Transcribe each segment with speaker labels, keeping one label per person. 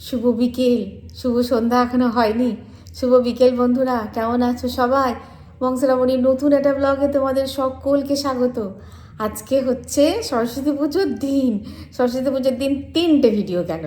Speaker 1: শুভ বিকেল, শুভ সন্ধ্যা এখনও হয়নি। শুভ বিকেল বন্ধুরা, কেমন আছো সবাই? বংশরামণির নতুন একটা ব্লগে তোমাদের সকলকে স্বাগত। আজকে হচ্ছে সরস্বতী পুজোর দিন। সরস্বতী পুজোর দিন তিনটে ভিডিও গেল।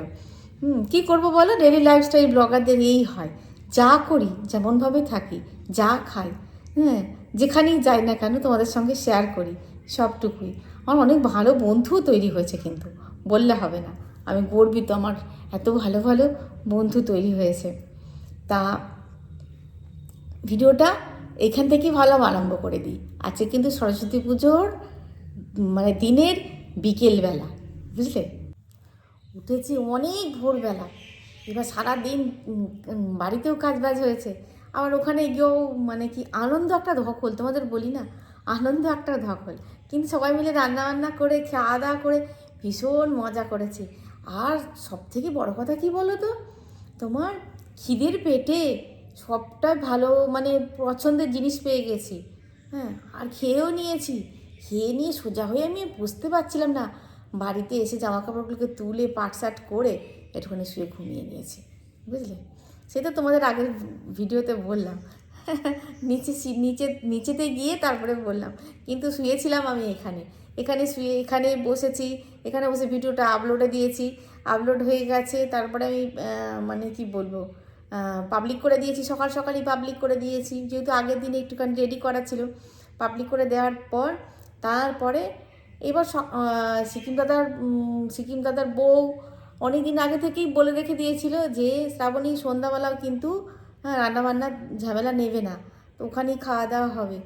Speaker 1: হুম, কী করব বলো? ডেলি লাইফস্টাইল ব্লগারদের এই হয়। যা করি, যেমনভাবে থাকি, যা খাই হ্যাঁ যেখানেই যাই না কেন তোমাদের সঙ্গে শেয়ার করি, সবটুকুই। আমার অনেক ভালো বন্ধুও তৈরি হয়েছে কিন্তু, বললে হবে না। আমি গর্বিত আমার এত ভালো ভালো বন্ধু তৈরি হয়েছে। তা ভিডিওটা এখান থেকেই ভালো আরম্ভ করে দিই। আজকে কিন্তু সরস্বতী পুজোর মানে দিনের বিকেলবেলা বুঝলে? উঠেছি অনেক ভোরবেলা। এবার সারাদিন উম, উম, বাড়িতেও কাজ বাজ হয়েছে। আবার ওখানে গিয়েও মানে কি আনন্দ একটা ধকল তোমাদের বলি না আনন্দ একটা ধকল। কিন্তু সবাই মিলে রান্না বান্না করে খাওয়া দাওয়া করে ভীষণ মজা করেছি। আর সব থেকে বড় কথা কি বলো তো তোমার খিদের পেটে সবটাই ভালো মানে পছন্দের জিনিস পেয়ে গেছি। হ্যাঁ আর খেয়েও নিয়েছি। খেয়ে নিয়ে সোজা হয়ে আমি বুঝতে পারছিলাম না। বাড়িতে এসে জামা কাপড়গুলোকে তুলে পাট শাট করে একটুখানি শুয়ে ঘুমিয়ে নিয়েছি। বুঝলে? সেটা তোমাদের আগের ভিডিওতে বললাম। নিচে সি- নিচে, নিচেতে গিয়ে তারপরে বললাম। কিন্তু শুয়েছিলাম আমি এখানে। এখানে শুয়ে এখানে বসেছি, এখানে বসে ভিডিওটা আপলোডে দিয়েছি আপলোড হয়ে গেছে, তারপরে আমি মানে কি বলব পাবলিক করে দিয়েছি, সকাল সকালই পাবলিক করে দিয়েছি, যেহেতু আগের দিনে একটুখানি রেডি করা ছিল পাবলিক করে দেওয়ার পর, তারপরে এবার সিকিম দাদার সিকিম দাদার বউ অনেক দিন আগে থেকেই বলে রেখে দিয়েছিল যে, শ্রাবণী সন্ধ্যাবেলাও কিন্তু হ্যাঁ রান্নাবান্নার ঝামেলা নেবে না, তো ওখানেই খাওয়া দাওয়া হবে।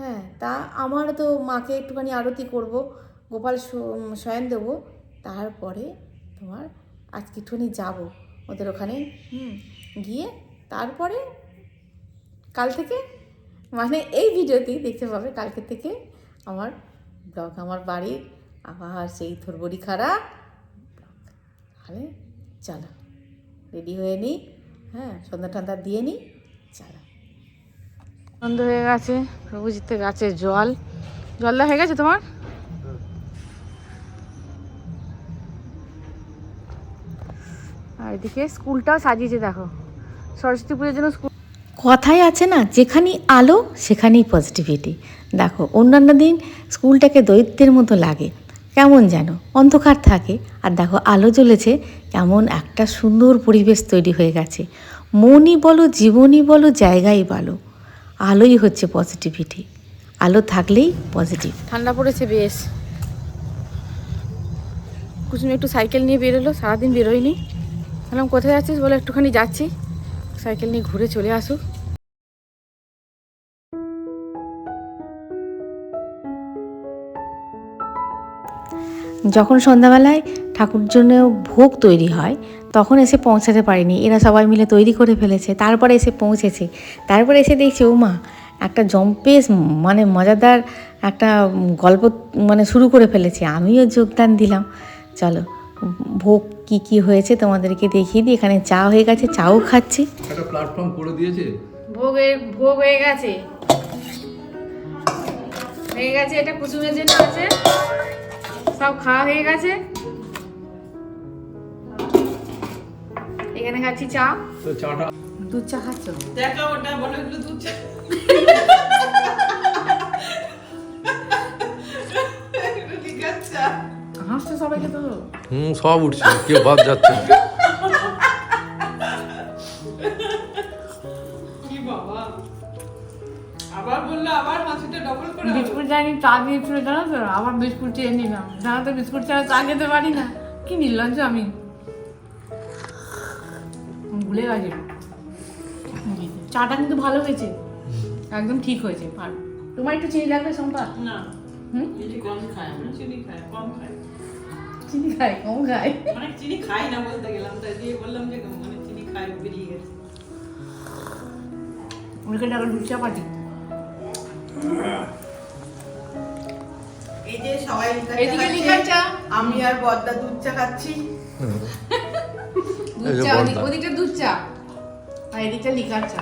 Speaker 1: হ্যাঁ তা আমার তো মাকে একটুখানি আরতি করব গোপাল শয়ন দেবো তারপরে তোমার আজকে একটুখানি যাব ওদের ওখানে। হুম। গিয়ে তারপরে কাল থেকে মানে এই ভিডিওতেই দেখতে পাবে কালকে থেকে আমার ব্লগ আমার বাড়ির আবার সেই থরবড়ি খাড়া তাহলে চলো রেডি হয়ে নিই হ্যাঁ সন্ধ্যা টন্ধা দিয়ে নিই। বন্ধ হয়ে গেছে প্রভুজিতে গাছে জল জল। দেওয়া হয়ে গেছে তোমার? আর এদিকে স্কুলটাও সাজিয়েছে, দেখো। সরস্বতী পুজোর জন্য স্কুল কথাই আছে না, যেখানেই আলো, সেখানেই পজিটিভিটি দেখো, অন্যান্য দিন স্কুলটাকে দৈত্যের মতো লাগে। কেমন যেন অন্ধকার থাকে। আর দেখো, আলো জ্বলেছে, কেমন একটা সুন্দর পরিবেশ তৈরি হয়ে গেছে। মনই বলো, জীবনই বলো, জায়গাই বলো। আলোই হচ্ছে পজিটিভিটি আলো থাকলেই পজিটিভ ঠান্ডা পড়েছে বেশ। কুসুম একটু সাইকেল নিয়ে বেরোলো, সারাদিন বেরোয়নি। বললাম, কোথায় আছিস? বলে, একটুখানি যাচ্ছি। সাইকেল নিয়ে ঘুরে চলে আসুক। যখন সন্ধ্যাবেলায় ঠাকুর জন্য ভোগ তৈরি হয় তখন এসে পৌঁছাতে পারিনি। এরা সবাই মিলে তৈরি করে ফেলেছে। তারপরে এসে পৌঁছেছে। তারপরে এসে দেখছি ও মা একটা জম্পেস মানে মজাদার একটা গল্প মানে শুরু করে ফেলেছে। আমিও যোগদান দিলাম। চলো ভোগ কি কি হয়েছে তোমাদেরকে দেখিয়ে দিই। এখানে চা হয়ে গেছে চাও খাচ্ছি।
Speaker 2: একটা প্ল্যাটফর্ম করে দিয়েছে।
Speaker 1: ভোগের ভোগ হয়ে গেছে। হয়ে গেছে এটা কুসুমের জন্য আছে। সব খাওয়া হয়ে গেছে। এখানে খাচ্ছি চা।
Speaker 2: তো চাটা
Speaker 1: দুধ চা খাচ্ছ?
Speaker 3: দেখো ওটা বলো একটু দুধ চা।
Speaker 1: হাসছো সবাইকে তো।
Speaker 2: হুম সব উঠছে কেউ বাদ যাচ্ছে
Speaker 1: জানি চা দিয়েছিল জানো তো? আবার বিস্কুট চেয়ে নিলাম। জানো তো বিস্কুট ছাড়া চা খেতে পারি না। কি নির্লজ্জ আমি। ভুলে গেছি। চাটা কিন্তু ভালো হয়েছে। একদম ঠিক হয়েছে। ভালো তোমার একটু চিনি লাগবে সম্পা
Speaker 3: না।
Speaker 1: হুম?
Speaker 3: চিনি কম খায় আমরা। চিনি খাই কম খাই
Speaker 1: চিনি খাই কম খাই
Speaker 3: মানে চিনি খাই না বলতে গেলাম তাই দিয়ে বললাম যে মানে চিনি খাই বেরিয়ে গেছে।
Speaker 1: ওকে টাকা দুধ চা পাটি
Speaker 3: এই যে সবাই
Speaker 1: এদিকে লিকার চা
Speaker 3: আমি আর বদ্দা দুধ চা খাচ্ছি
Speaker 1: দুধ
Speaker 2: এই যে
Speaker 1: চা
Speaker 2: বড়টা।
Speaker 1: ওদিক- ওদিকটা দুধ চা আর এদিকটা লিকার চা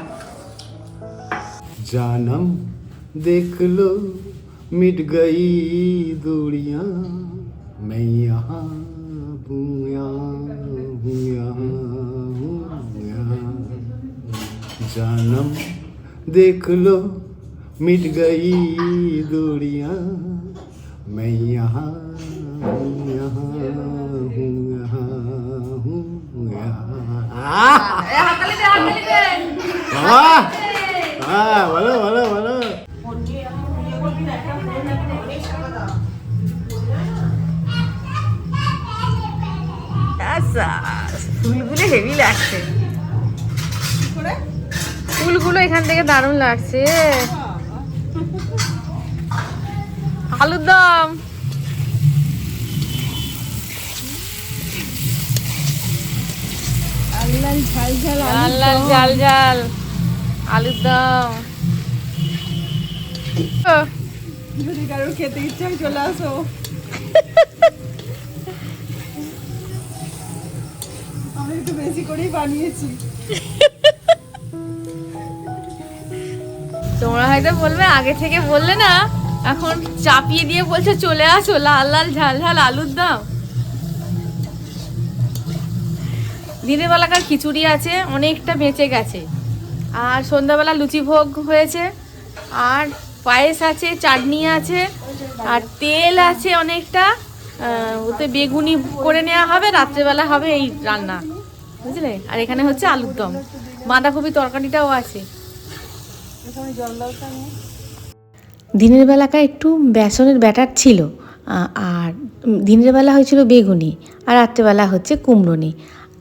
Speaker 4: जानम देख लो मिट गई दूरियां मैं यहाँ हूँ यहाँ हूँ यहाँ जानम देख लो मिट गई दूरियां मैं यहाँ हूँ यहाँ हूँ यहाँ हूँ यहाँ आह! বাবা হ্যাঁ বলো বলো বলো
Speaker 1: আচ্ছা ফুলগুলো হেভি লাগছে ফুলগুলো এখান থেকে দারুণ লাগছে আলুর দম। লাল লাল ঝাল ঝাল আলুর দম।
Speaker 3: যদি কারোর খেতে ইচ্ছা চলে আসো। আমি একটু বেশি করেই বানিয়েছি।
Speaker 1: তোমরা হয়তো বলবে আগে থেকে বললে না এখন চাপিয়ে দিয়ে বলছে, চলে আসো, লাল লাল ঝাল ঝাল আলুর দম। দিনের বেলাকার খিচুড়ি আছে, অনেকটা বেঁচে গেছে। আর সন্ধ্যাবেলা লুচি ভোগ হয়েছে, আর পায়েস আছে, চাটনি আছে, আর তেল আছে অনেকটা। ওতে বেগুনি করে নেওয়া হবে, রাত্রেবেলা হবে এই রান্না, বুঝলে? আর এখানে হচ্ছে আলুর দম। বাঁধাকপি তরকারিটাও আছে। দিনের বেলাকায় একটু বেসনের ব্যাটার ছিল আর দিনের বেলা হয়েছিল বেগুনি, আর রাত্রেবেলা হচ্ছে কুমড়োনি।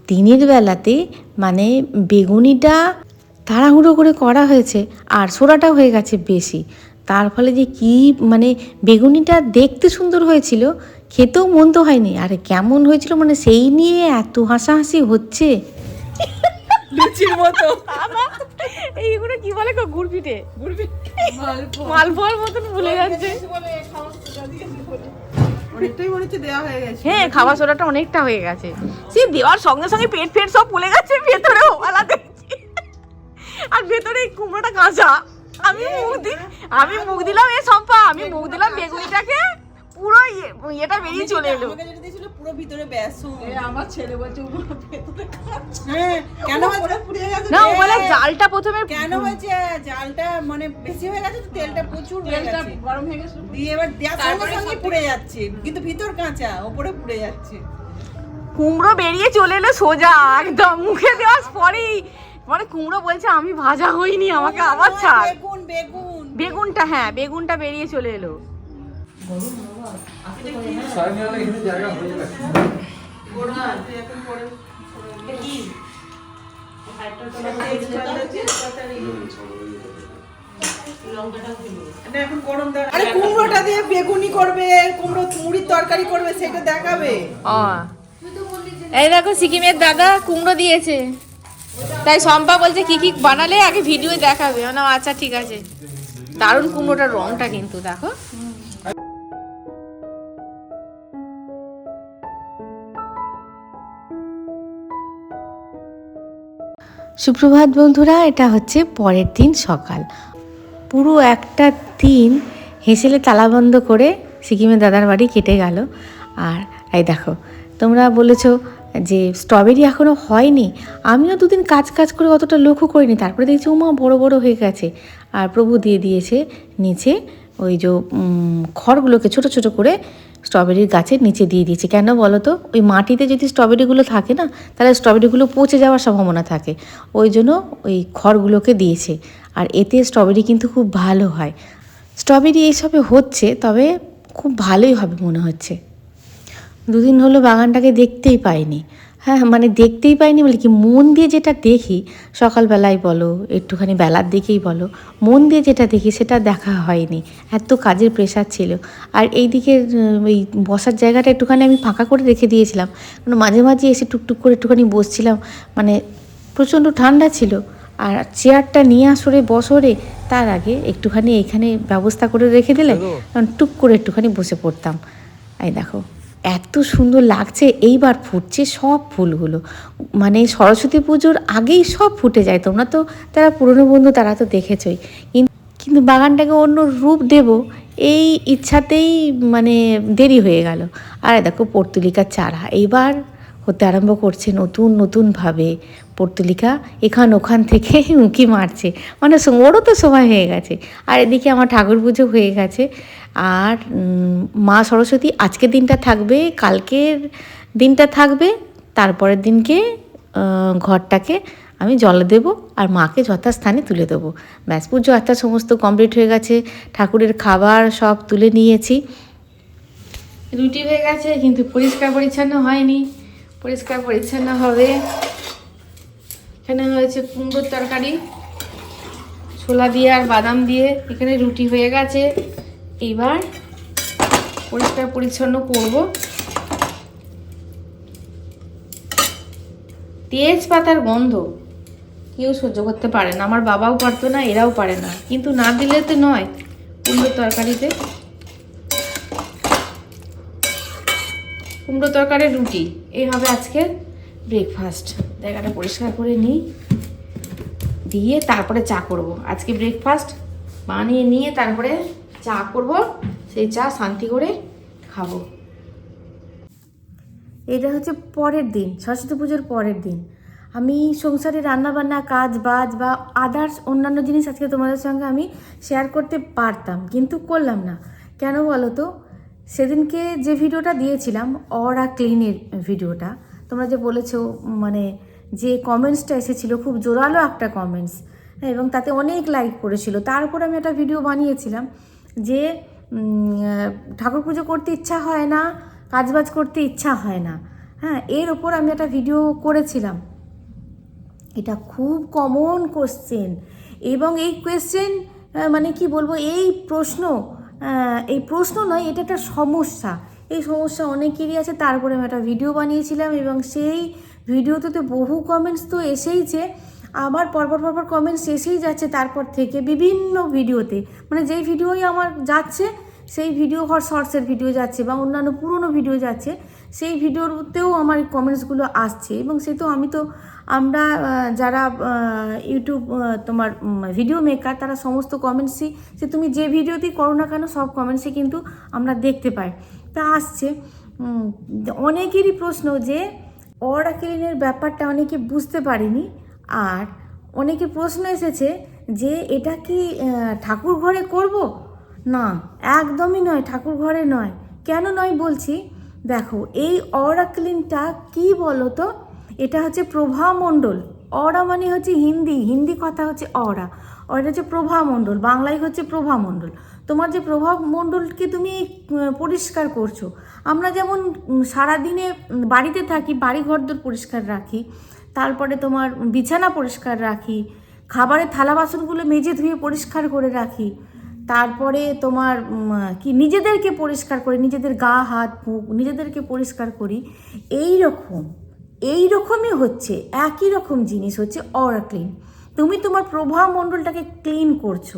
Speaker 1: দিনের বেলাতে মানে বেগুনিটা তাড়াহুড়ো করে করা হয়েছে, আর সোডাটাও হয়ে গেছে বেশি। তার ফলে যে কি মানে বেগুনিটা দেখতে সুন্দর হয়েছিল, খেতেও মন্দ হয়নি। আর কেমন হয়েছিল মানে সেই নিয়ে এত হাসাহাসি হচ্ছে?
Speaker 3: লুচির মতো।
Speaker 1: এইগুলো কি বলে গো গুড় পিঠে মালপোয়ার মতন ভুলে যাচ্ছে।
Speaker 3: হয়ে
Speaker 1: হ্যাঁ খাবার সোডাটা অনেকটা হয়ে গেছে। সে দেওয়ার সঙ্গে সঙ্গে পেট ফেট সব ফুলে গেছে ভেতরে ওয়ালা দেখছি। আর ভেতরে এই কুমড়োটা কাঁচা। আমি মুখ দি আমি মুখ দিলাম এ সম্পা আমি মুখ দিলাম বেগুনিটাকে। পুরো ইয়েটা বেরিয়ে চলে এলো।
Speaker 3: আমাকে যেটা দিয়েছিল পুরো ভিতরে বেসন আমার ছেলে বলছে পুরো ভেতরে হ্যাঁ কেন পুড়ে গেছে।
Speaker 1: না ও বলে জালটা প্রথমে
Speaker 3: কেন হয়েছে জালটা মানে বেশি হয়ে গেছে তো তেলটা প্রচুর হয়ে গেছে। গরম হয়ে গেছে দিয়ে এবার দেওয়ার সঙ্গে সঙ্গে পুড়ে যাচ্ছে। কিন্তু ভিতর কাঁচা ওপরে পুড়ে যাচ্ছে।
Speaker 1: কুমড়ো বেরিয়ে চলে এলো সোজা একদম। মুখে দেওয়ার পরেই মানে কুমড়ো বলছে আমি ভাজা হইনি আমাকে আবার ছাড়।
Speaker 3: বেগুন বেগুন।
Speaker 1: বেগুনটা হ্যাঁ বেগুনটা বেরিয়ে চলে এলো।
Speaker 3: আরে কুমড়োটা দিয়ে বেগুনি করবে, কুমড়ো তরকারি করবে, সেটা দেখাবে।
Speaker 1: এই দেখো সিকিমের দাদা কুমড়ো দিয়েছে। তাই শম্পা বলছে কি কি বানালে আগে ভিডিও দেখাবে। না আচ্ছা ঠিক আছে। দারুণ কুমড়োটার রংটা কিন্তু, দেখো। সুপ্রভাত বন্ধুরা, এটা হচ্ছে পরের দিন সকাল। পুরো একটা দিন হেসেলে তালাবন্ধ করে সিকিমের দাদার বাড়ি কেটে গেল। আর এই দেখো, তোমরা বলেছ যে স্ট্রবেরি এখনও হয়নি। আমিও দুদিন কাজ কাজ করে অতটা লক্ষ্য করিনি। তারপরে দেখছি, উমা, বড় বড় হয়ে গেছে। আর প্রভু দিয়ে দিয়েছে নিচে ওই যে খড়গুলোকে ছোট ছোট করে স্ট্রবেরির গাছের নিচে দিয়ে দিয়েছি। কেন বলো তো? ওই মাটিতে যদি স্ট্রবেরিগুলো থাকে না, তাহলে স্ট্রবেরিগুলো পচে যাওয়ার সম্ভাবনা থাকে। ওই জন্য ওই খড়গুলোকে দিয়েছে। আর এতে স্ট্রবেরি কিন্তু খুব ভালো হয়। স্ট্রবেরি এইসবে হচ্ছে, তবে খুব ভালোই হবে মনে হচ্ছে। দুদিন হলো বাগানটাকে দেখতেই পাইনি। হ্যাঁ মানে দেখতেই পাইনি বলে কি মন দিয়ে যেটা দেখি সকালবেলায় বলো একটুখানি বেলার দিকেই বলো মন দিয়ে যেটা দেখি সেটা দেখা হয়নি। এত কাজের প্রেশার ছিল। আর এই দিকে ওই বসার জায়গাটা একটুখানি আমি ফাঁকা করে রেখে দিয়েছিলাম। কারণ মাঝে মাঝে এসে টুকটুক করে একটুখানি বসছিলাম। মানে প্রচণ্ড ঠান্ডা ছিল। আর চেয়ারটা নিয়ে আসরে বসরে তার আগে একটুখানি এখানে ব্যবস্থা করে রেখে দিলে কারণ টুক করে একটুখানি বসে পড়তাম। এই দেখো। এত সুন্দর লাগছে, এইবার ফুটছে সব ফুলগুলো। মানে সরস্বতী পুজোর আগেই সব ফুটে যায়, তোমরা তো, তারা পুরনো বন্ধু, তারা তো দেখেছই। কিন্তু বাগানটাকে অন্য রূপ দেব, এই ইচ্ছাতেই মানে দেরি হয়ে গেল। আর দেখো পর্তুলিকার চারা, এইবার হতে আরম্ভ করছে নতুন, নতুনভাবে পর্তুলিকা। এখান ওখান থেকে উঁকি মারছে। মানে ওরও তো সময় হয়ে গেছে। আর এদিকে আমার ঠাকুর পুজো হয়ে গেছে। আর মা সরস্বতী আজকের দিনটা থাকবে, কালকের দিনটা থাকবে, তারপরের দিনকে ঘরটাকে আমি জল দেব আর মাকে যথাস্থানে তুলে দেবো। ব্যাস, পুজো একটা সমস্ত কমপ্লিট হয়ে গেছে। ঠাকুরের খাবার সব তুলে নিয়েছি। রুটি হয়ে গেছে, কিন্তু পরিষ্কার পরিচ্ছন্ন হয়নি। পরিষ্কার পরিচ্ছন্ন হবে। এখানে হয়েছে কুমড়োর তরকারি, ছোলা দিয়ে আর বাদাম দিয়ে। এখানে রুটি হয়ে গেছে। এবার পরিষ্কার পরিচ্ছন্ন করব। তেজপাতার গন্ধ কেউ সহ্য করতে পারে না। আমার বাবাও পারতো না, এরাও পারে না। কিন্তু না দিলে তো নয় কুমড়োর তরকারিতে। কুমড়ো তরকারি, রুটি। এই হবে আজকের ব্রেকফাস্ট জায়গাটা পরিষ্কার করে নিই। দিয়ে তারপরে চা করব। আজকে ব্রেকফাস্ট বানিয়ে নিয়ে তারপরে চা করব। সেই চা শান্তি করে খাব। এটা হচ্ছে পরের দিন, সরস্বতী পুজোর পরের দিন। আমি সংসারে রান্নাবান্না, কাজ বাজ বা আদার্স অন্যান্য জিনিস আজকে তোমাদের সঙ্গে আমি শেয়ার করতে পারতাম, কিন্তু করলাম না। কেন বলো তো? সেদিনকে যে ভিডিওটা দিয়েছিলাম, অর অরা ক্লিনের ভিডিওটা, তোমরা যে বলেছ মানে যে কমেন্টসটা এসেছিল, খুব জোরালো একটা কমেন্টস হ্যাঁ এবং তাতে অনেক লাইক করেছিল তারপর আমি একটা ভিডিও বানিয়েছিলাম যে ঠাকুর পুজো করতে ইচ্ছা হয় না, কাজবাজ করতে ইচ্ছা হয় না হ্যাঁ এর ওপর আমি একটা ভিডিও করেছিলাম। এটা খুব কমন কোশ্চেন এবং এই কোয়েশ্চেন মানে কি বলব, এই প্রশ্ন এই প্রশ্ন নয়, এটা একটা সমস্যা। এই সমস্যা অনেকেরই আছে। তারপরে আমি একটা ভিডিও বানিয়েছিলাম এবং সেই ভিডিওতে তো বহু কমেন্টস তো এসেইছে আবার পরপর পরপর কমেন্টস এসেই যাচ্ছে তারপর থেকে বিভিন্ন ভিডিওতে মানে যেই ভিডিওই আমার যাচ্ছে, সেই ভিডিও হর শর্টসের ভিডিও যাচ্ছে বা অন্যান্য পুরনো ভিডিও যাচ্ছে, সেই ভিডিওতেও আমার কমেন্টসগুলো আসছে এবং সে তো আমি তো আমরা যারা ইউটিউব তোমার ভিডিও মেকার তারা সমস্ত কমেন্টসই সে তুমি যে ভিডিওতেই করো না কেন, সব কমেন্টসই কিন্তু আমরা দেখতে পাই। তা আসছে অনেকেরই প্রশ্ন যে, অরাকেলিনের ব্যাপারটা অনেকে বুঝতে পারেনি, আর অনেকে প্রশ্ন এসেছে যে, এটা কি ঠাকুর ঘরে করব? না, একদমই নয়, ঠাকুর ঘরে নয়। কেন নয় বলছি? দেখো, এই অরাকলিনটা কি বলো তো এটা হচ্ছে প্রভামণ্ডল। অরা মানে হচ্ছে হিন্দি হিন্দি কথা হচ্ছে অরা। অরা হচ্ছে প্রভামণ্ডল, বাংলায় হচ্ছে প্রভামণ্ডল। তোমার যে প্রভামণ্ডলকে তুমি পরিষ্কার করছ, আমরা যেমন সারাদিনে বাড়িতে থাকি বাড়ি ঘরদোর পরিষ্কার রাখি, তারপরে তোমার বিছানা পরিষ্কার রাখি, খাবারের থালা বাসনগুলো মেজে ধুয়ে পরিষ্কার করে রাখি, তারপরে তোমার কি, নিজেদেরকে পরিষ্কার করি, নিজেদের গা, হাত, মুখ, নিজেদেরকে পরিষ্কার করি এই রকম এই রকমই হচ্ছে, একই রকম জিনিস হচ্ছে অরা ক্লিন তুমি তোমার প্রভামণ্ডলটাকে ক্লিন করছ,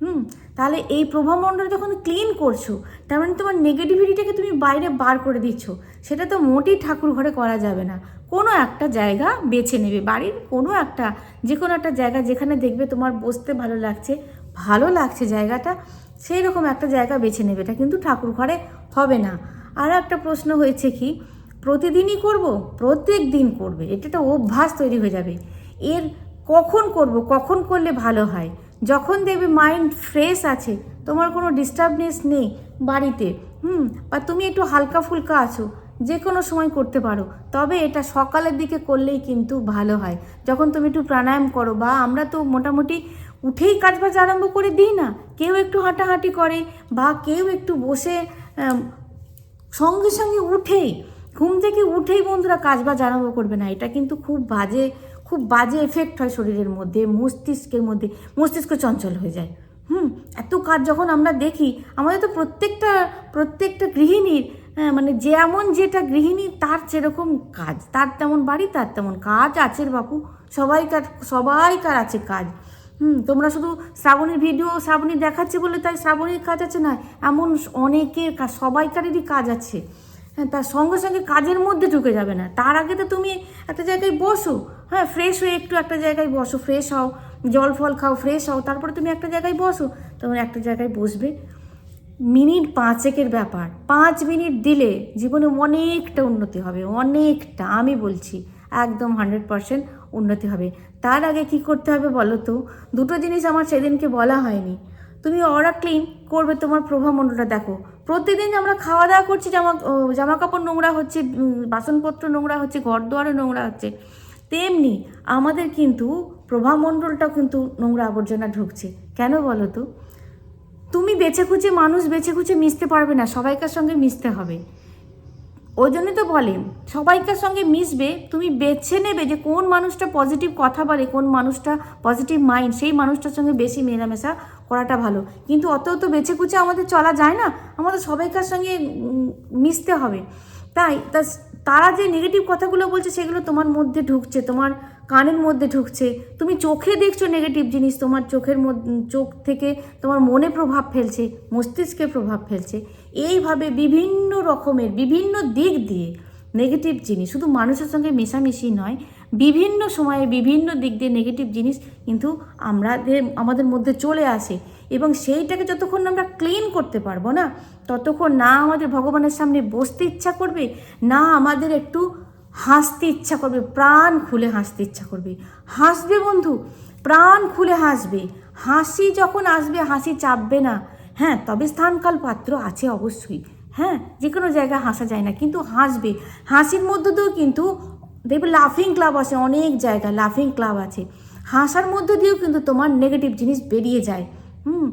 Speaker 1: হুম? তাহলে এই প্রভামণ্ডল যখন ক্লিন করছ, তার মানে তোমার নেগেটিভিটিটাকে তুমি বাইরে বার করে দিচ্ছ। সেটা তো মোটেই ঠাকুর ঘরে করা যাবে না। কোনো একটা জায়গা বেছে নেবে। বাড়ির কোনো একটা, যে কোনো একটা জায়গা যেখানে দেখবে তোমার বসতে ভালো লাগছে ভালো লাগছে জায়গাটা সেই রকম একটা জায়গা বেছে নেবে। এটা কিন্তু ঠাকুর ঘরে হবে না। আর একটা প্রশ্ন হয়েছে কি প্রতিদিনই করব, প্রত্যেক দিন করবে। এটা একটা অভ্যাস তৈরি হয়ে যাবে। এর কখন করব, কখন করলে ভালো হয়? যখন দেখবে মাইন্ড ফ্রেশ আছে, তোমার কোনো ডিস্টার্বনেস নেই বাড়িতে, হুম, বা তুমি একটু হালকা ফুলকা আছো যে কোনো সময় করতে পারো। তবে এটা সকালের দিকে করলেই কিন্তু ভালো হয়। যখন তুমি একটু প্রাণায়াম করো, বা আমরা তো মোটামুটি উঠেই কাজবাজ আরম্ভ করে দিই না, কেউ একটু হাঁটাহাঁটি করে, বা কেউ একটু বসে সঙ্গে সঙ্গে উঠেই ঘুম থেকে উঠেই বন্ধুরা কাজ বাজ আরম্ভ করবে না। এটা কিন্তু খুব বাজে খুব বাজে এফেক্ট হয় শরীরের মধ্যে মস্তিষ্কের মধ্যে মস্তিষ্ক চঞ্চল হয়ে যায়। হুম এত কাজ যখন আমরা দেখি আমাদের তো প্রত্যেকটা প্রত্যেকটা গৃহিণীর হ্যাঁ, মানে যেমন যেটা গৃহিণী তার সেরকম কাজ। তার তেমন বাড়ি তার তেমন কাজ আছে বাপু। সবাইকার সবাইকার আছে কাজ। হুম তোমরা শুধু শ্রাবণীর ভিডিও শ্রাবণী দেখাচ্ছে বলে তাই শ্রাবণীর কাজ আছে না এমন অনেকের কাজ সবাইকারেরই কাজ আছে। হ্যাঁ তার সঙ্গে সঙ্গে কাজের মধ্যে ঢুকে যাবে না। তার আগে তো তুমি একটা জায়গায় বসো। হ্যাঁ ফ্রেশ হয়ে একটু একটা জায়গায় বসো ফ্রেশ হও, জল ফল খাও ফ্রেশ হও, তারপরে তুমি একটা জায়গায় বসো। তখন একটা জায়গায় বসবে। মিনিট পাঁচেকের ব্যাপার। পাঁচ মিনিট দিলে জীবনে অনেকটা উন্নতি হবে, অনেকটা, আমি বলছি, একদম হান্ড্রেড পারসেন্ট উন্নতি হবে। তার আগে কি করতে হবে বলো তো? দুটো জিনিস আমার সেদিনকে বলা হয়নি। তুমি অরা ক্লিন করবে, তোমার প্রভামণ্ডলটা দেখো। প্রতিদিন আমরা খাওয়া দাওয়া করছি, জামা জামা কাপড় নোংরা হচ্ছে বাসনপত্র নোংরা হচ্ছে ঘর দুয়ারে নোংরা হচ্ছে। তেমনি আমাদের কিন্তু প্রভামণ্ডলটাও কিন্তু নোংরা আবর্জনা ঢুকছে। কেন বলো তো? তুমি বেছে খুঁজে মানুষ বেছে খুঁজে মিশতে পারবে না, সবাইকার সঙ্গে মিশতে হবে। ওই জন্যই তো বলে। সবাইকার সঙ্গে মিশবে, তুমি বেছে নেবে যে কোন মানুষটা পজিটিভ কথা বলে, কোন মানুষটা পজিটিভ মাইন্ড সেই মানুষটার সঙ্গে বেশি মেলামেশা করাটা ভালো। কিন্তু অত অত বেছে কুচে আমাদের চলা যায় না, আমাদের সবাইকার সঙ্গে মিশতে হবে। তাই তা তারা যে নেগেটিভ কথাগুলো বলছে, সেগুলো তোমার মধ্যে ঢুকছে, তোমার কানের মধ্যে ঢুকছে। তুমি চোখে দেখছ নেগেটিভ জিনিস, তোমার চোখের মধ্যে চোখ থেকে তোমার মনে প্রভাব ফেলছে, মস্তিষ্কে প্রভাব ফেলছে। এইভাবে বিভিন্ন রকমের, বিভিন্ন দিক দিয়ে নেগেটিভ জিনিস, শুধু মানুষের সঙ্গে মেশামেশি নয়, বিভিন্ন সময়ে বিভিন্ন দিক দিয়ে নেগেটিভ জিনিস কিন্তু আমাদের আমাদের মধ্যে চলে আসে এবং সেইটাকে যতক্ষণ আমরা ক্লিন করতে পারব না, ততক্ষণ না আমাদের ভগবানের সামনে বসতে ইচ্ছা করবে, না আমাদের একটু হাসতে ইচ্ছা করবে, প্রাণ খুলে হাসতে ইচ্ছা করবে। হাসবে বন্ধু, প্রাণ খুলে হাসবে। হাসি যখন আসবে, হাসি চাপবে না। হ্যাঁ তবে স্থানকাল পাত্র আছে অবশ্যই। হ্যাঁ যে কোনো জায়গায় হাসা যায় না, কিন্তু হাসবে। হাসির মধ্যে দিয়েও কিন্তু দেখবে লাফিং ক্লাব আছে, অনেক জায়গায় লাফিং ক্লাব আছে। হাসার মধ্যে দিয়েও কিন্তু তোমার নেগেটিভ জিনিস বেরিয়ে যায়। হুম,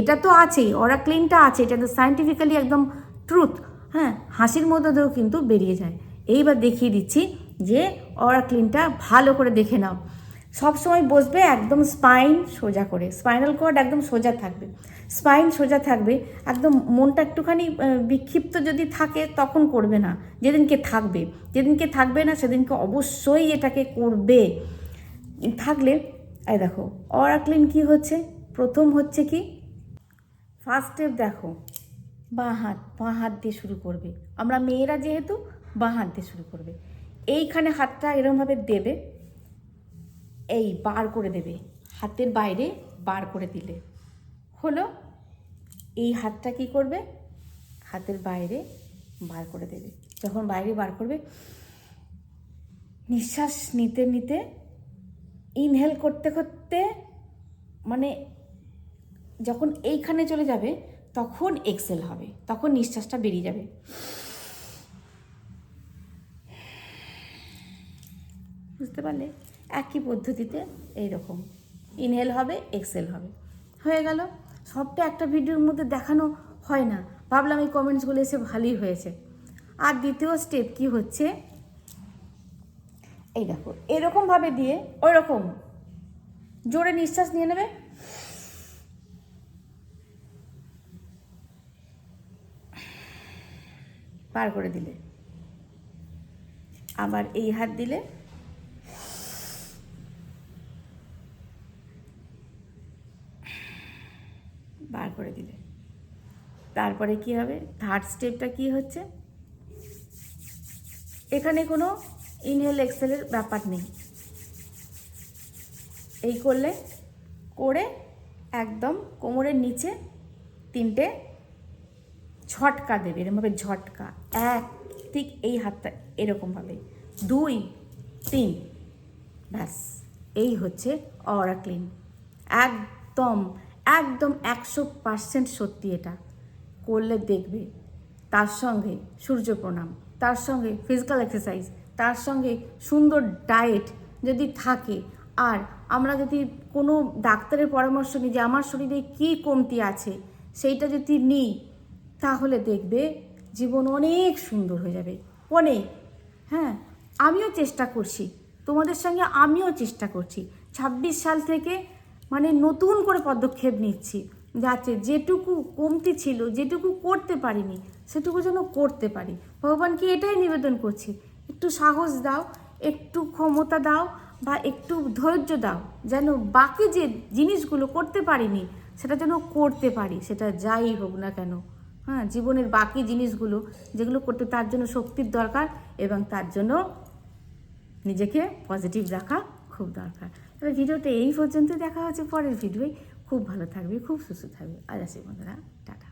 Speaker 1: এটা তো আছেই অরা ক্লিনটা আছে, এটা তো সায়েন্টিফিক্যালি একদম ট্রুথ হ্যাঁ হাসির মধ্যে দিয়েও কিন্তু বেরিয়ে যায়। এইবার দেখিয়ে দিচ্ছি যে অরা ক্লিনটা ভালো করে দেখে নাও। সব সময় বসবে একদম স্পাইন সোজা করে। স্পাইনাল কর্ড একদম সোজা থাকবে। স্পাইন সোজা থাকবে। একদম মনটা একটুখানি বিক্ষিপ্ত যদি থাকে তখন করবে না। যেদিনকে থাকবে। যেদিনকে থাকবে না সেদিনকে অবশ্যই এটাকে করবে। থাকলে, এই দেখো অরাক্লিন কি হচ্ছে? প্রথম হচ্ছে কি? ফার্স্ট স্টেপ দেখো, বাঁ হাত বাঁ হাত দিয়ে শুরু করবে। আমরা মেয়েরা যেহেতু বাঁ হাত দিয়ে শুরু করবে। এইখানে হাতটা এরমভাবে দেবে। এই বার করে দেবে। হাতের বাইরে বার করে দিলে। হলো, এই হাতটা কি করবে? হাতের বাইরে বার করে দেবে। যখন বাইরে বার করবে, নিঃশ্বাস নিতে নিতে ইনহেল করতে করতে মানে যখন এইখানে চলে যাবে, তখন এক্সেল হবে। তখন নিঃশ্বাসটা বেরিয়ে যাবে। বুঝতে পারলে? একই পদ্ধতিতে এই রকম ইনহেল হবে এক্সেল হবে। হয়ে গেল। সবটা একটা ভিডিওর মধ্যে দেখানো হয় না। ভাবলাম এই কমেন্টসগুলো এসে ভালোই হয়েছে। আর দ্বিতীয় স্টেপ কি হচ্ছে? এই দেখো এরকমভাবে দিয়ে ওই রকম জোরে নিঃশ্বাস নিয়ে নেবে। পার করে দিলে। আবার এই হাত দিলে। বার করে দিলে। তারপরে কি হবে? থার্ড স্টেপটা কি হচ্ছে? এখানে কোনো ইনহেল এক্সেলের ব্যাপার নেই। এই করলে, করে একদম কোমরের নিচে তিনটে ঝটকা দেবে এরকমভাবে ঝটকা। এক, ঠিক এই হাতটা এরকমভাবে। দুই, তিন, ব্যাস। এই হচ্ছে অরা ক্লিন একদম একদম একশো পার্সেন্ট সত্যি এটা। করলে দেখবে, তার সঙ্গে সূর্য প্রণাম, তার সঙ্গে ফিজিক্যাল এক্সারসাইজ তার সঙ্গে সুন্দর ডায়েট যদি থাকে, আর আমরা যদি কোনো ডাক্তারের পরামর্শ নিই যে আমার শরীরে কী কমতি আছে, সেইটা যদি নিই, তাহলে দেখবে জীবন অনেক সুন্দর হয়ে যাবে। অনেক। হ্যাঁ আমিও চেষ্টা করছি। তোমাদের সঙ্গে আমিও চেষ্টা করছি। ছাব্বিশ সাল থেকে মানে নতুন করে পদক্ষেপ নিচ্ছি যাচ্ছে যেটুকু কমতি ছিল, যেটুকু করতে পারিনি, সেটুকু যেন করতে পারি। ভগবানকে এটাই নিবেদন করছি, একটু সাহস দাও, একটু ক্ষমতা দাও বা একটু ধৈর্য দাও, যেন বাকি যে জিনিসগুলো করতে পারিনি, সেটা যেন করতে পারি, সেটা যাই হোক না কেন। হ্যাঁ জীবনের বাকি জিনিসগুলো, যেগুলো করতে তার জন্য শক্তির দরকার এবং তার জন্য নিজেকে পজিটিভ রাখা খুব দরকার। তবে ভিডিওটা এই পর্যন্ত দেখা হচ্ছে পরের ভিডিওয়। খুব ভালো থাকবে, খুব সুস্থ থাকবে। আজ আসি বন্ধুরা টাটা।